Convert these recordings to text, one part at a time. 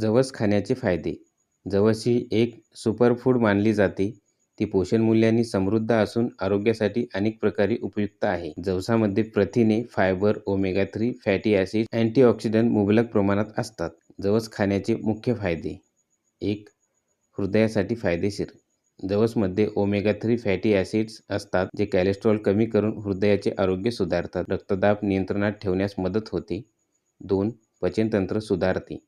जवस खाण्याचे फायदे जवस ही एक सुपरफूड मानली जाते. ती पोषणमूल्यांनी समृद्ध असून आरोग्यासाठी अनेक प्रकारे उपयुक्त आहे. जवसामध्ये प्रथिने, fibre, omega three fatty acid antioxidant मुबलक प्रमाणात असतात. जवस खाण्याचे मुख्य फायदे एक हृदयासाठी फायदेशीर जवसमध्ये ओमेगा थ्री फॅटी ॲसिड्स असतात जे कॅलेस्ट्रॉल कमी करून हृदयाचे आरोग्य सुधारतात. रक्तदाब नियंत्रणात ठेवण्यास मदत होते. दोन पचनतंत्र सुधारते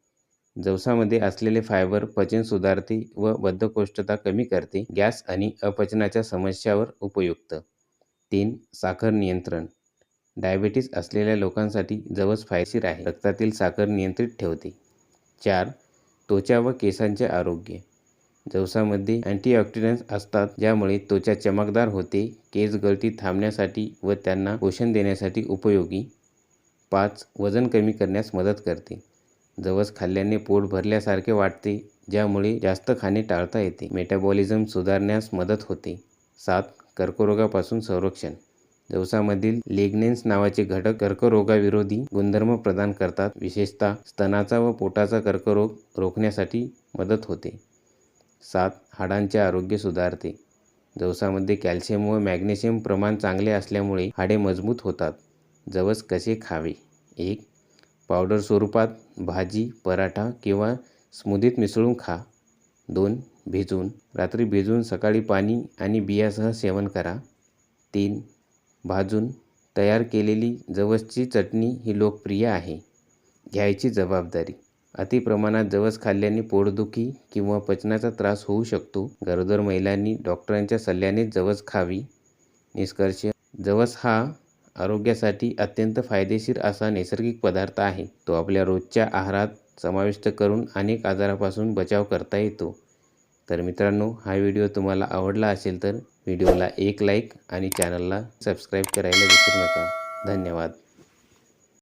जवसामध्ये असलेले फायबर पचन सुधारते व बद्धकोष्ठता कमी करते. गॅस आणि अपचनाच्या समस्यावर उपयुक्त. तीन साखर नियंत्रण डायबेटिस असलेल्या लोकांसाठी जवस फायशीर आहे. रक्तातील साखर नियंत्रित ठेवते. चार त्वचा व केसांचे आरोग्य जवसामध्ये अँटीऑक्सिडंट्स असतात ज्यामुळे त्वचा चमकदार होते. केस गळती थांबण्यासाठी व त्यांना पोषण देण्यासाठी उपयोगी. पाच वजन कमी करण्यास मदत करते जवस खाल्ल्याने पोट भरल्यासारखे वाटते ज्यामुळे जास्त खाणे टाळता येते. मेटाबॉलिझम सुधारण्यास मदत होते. सात कर्करोगापासून संरक्षण जवसामधील लेग्नेन्स नावाचे घटक कर्करोगाविरोधी गुणधर्म प्रदान करतात. विशेषतः स्तनाचा व पोटाचा कर्करोग रोखण्यासाठी मदत होते. सात हाडांचे आरोग्य सुधारते जवसामध्ये कॅल्शियम व मॅग्नेशियम प्रमाण चांगले असल्यामुळे हाडे मजबूत होतात. जवस कसे खावे एक पावडर स्वरूपात भाजी, पराठा किंवा स्मूदीत मिसळून खा. दोन भिजवून रात्री भिजवून सकाळी पाणी आणि बियासह सेवन करा. तीन भाजून तयार केलेली जवसची चटणी ही लोकप्रिय आहे. घ्यायची जबाबदारी अति प्रमाणात जवस खाल्ल्याने पोटदुखी किंवा पचनाचा त्रास होऊ शकतो. गरोदर महिलांनी डॉक्टरांच्या सल्ल्याने जवस खावी. निष्कर्ष जवस हा आरोग्यासाठी अत्यंत फायदेशीर असा नैसर्गिक पदार्थ आहे. तो आपल्या रोजच्या आहारात समाविष्ट करून अनेक आजारापासून बचाव करता येतो. तर मित्रांनो हा व्हिडिओ तुम्हाला आवडला असेल तर व्हिडिओला एक लाईक आणि चॅनलला सबस्क्राईब करायला विसरू नका. धन्यवाद.